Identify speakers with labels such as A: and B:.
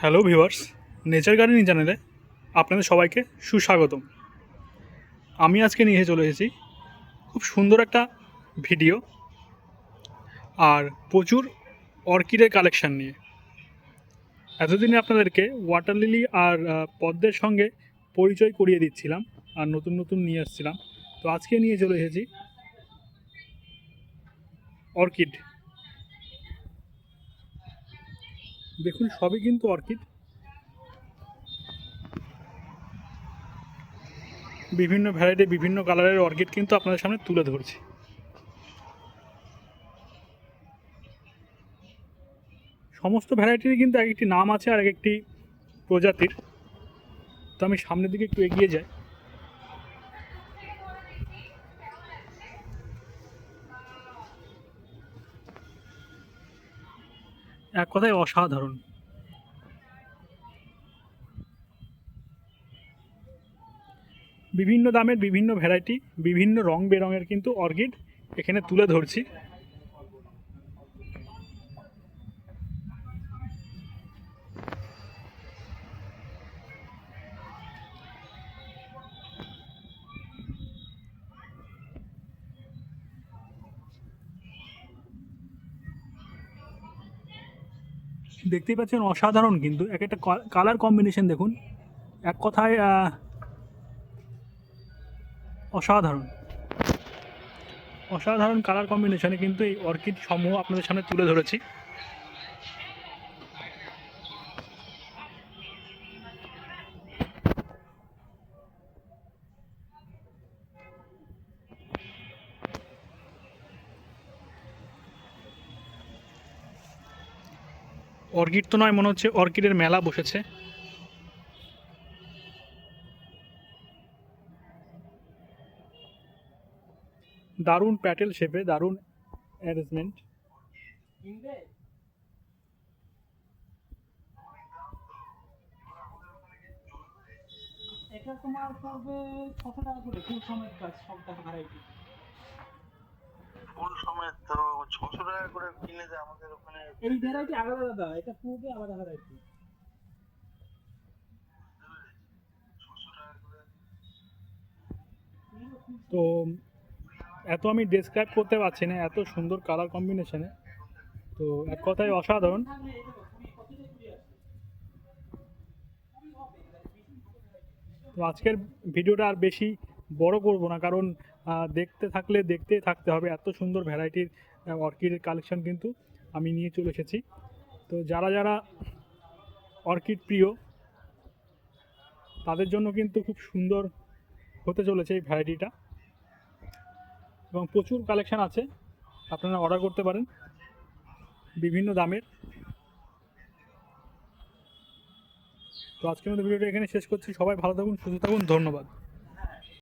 A: Hello viewers, nature gardening চ্যানেলে আপনাদের সবাইকে সুস্বাগতম। আমি আজকে নিয়ে চলে এসেছি খুব সুন্দর একটা ভিডিও আর প্রচুর অর্কিডের কালেকশান নিয়ে। এতদিনে আপনাদেরকে ওয়াটার লিলি আর পদ্মের সঙ্গে পরিচয় করিয়ে দিচ্ছিলাম আর নতুন নতুন নিয়ে আসছিলাম। তো আজকে নিয়ে চলে এসেছি অর্কিড দেখুন, সবই কিন্তু অর্কিড। বিভিন্ন ভ্যারাইটি বিভিন্ন কালারের অর্কিড কিন্তু আপনাদের সামনে তুলে ধরছি। সমস্ত ভ্যারাইটির কিন্তু এক একটি নাম আছে আর এক একটি প্রজাতির। তো আমি সামনের দিকে একটু এগিয়ে যাই। এক কথায় অসাধারণ। বিভিন্ন দামের বিভিন্ন ভ্যারাইটি বিভিন্ন রং বেরঙের কিন্তু অর্কিড এখানে তুলে ধরছি। দেখতেই পাচ্ছেন অসাধারণ কিন্তু। এক একটা কালার কম্বিনেশন দেখুন। এক কথায় অসাধারণ। অসাধারণ কালার কম্বিনেশনে কিন্তু এই অর্কিড সমূহ আপনাদের সামনে তুলে ধরেছি। অর্কিড তো নয়, মনে হচ্ছে অর্কিডের মেলা বসেছে। দারুণ প্যাটেল শেপে, দারুণ অ্যারেঞ্জমেন্ট। এটা তোমার পড়বে ছশো টাকা করে? ফুল সমেত গাছ সব টাকা ভ্যারাইটি
B: ফুল সমেত তো ছশো টাকা করে কিনে যে আমাদের ওখানে।
A: এই ভ্যারাইটি আলাদা আলাদা এটা পুরোটাই আলাদা ভ্যারাইটি তো এত আমি ডেসক্রাইব করতে পারছি না এত সুন্দর কালার কম্বিনেশনে তো এক কথায় অসাধারণ। তো আজকের ভিডিওটা আর বেশি বড় করব না। কারণ দেখতে থাকলে দেখতে থাকতে হবে। এত সুন্দর ভ্যারাইটির অর্কিডের কালেকশন কিন্তু আমি নিয়ে চলে এসেছি। তো যারা যারা অর্কিড প্রিয়, তাদের জন্য কিন্তু খুব সুন্দর হতে চলেছে এই ভ্যারাইটিটা এবং প্রচুর কালেকশান আছে। আপনারা অর্ডার করতে পারেন। বিভিন্ন দামের। তো আজকের মতো ভিডিওটা এখানে শেষ করছি। সবাই ভালো থাকুন, সুস্থ থাকুন। ধন্যবাদ।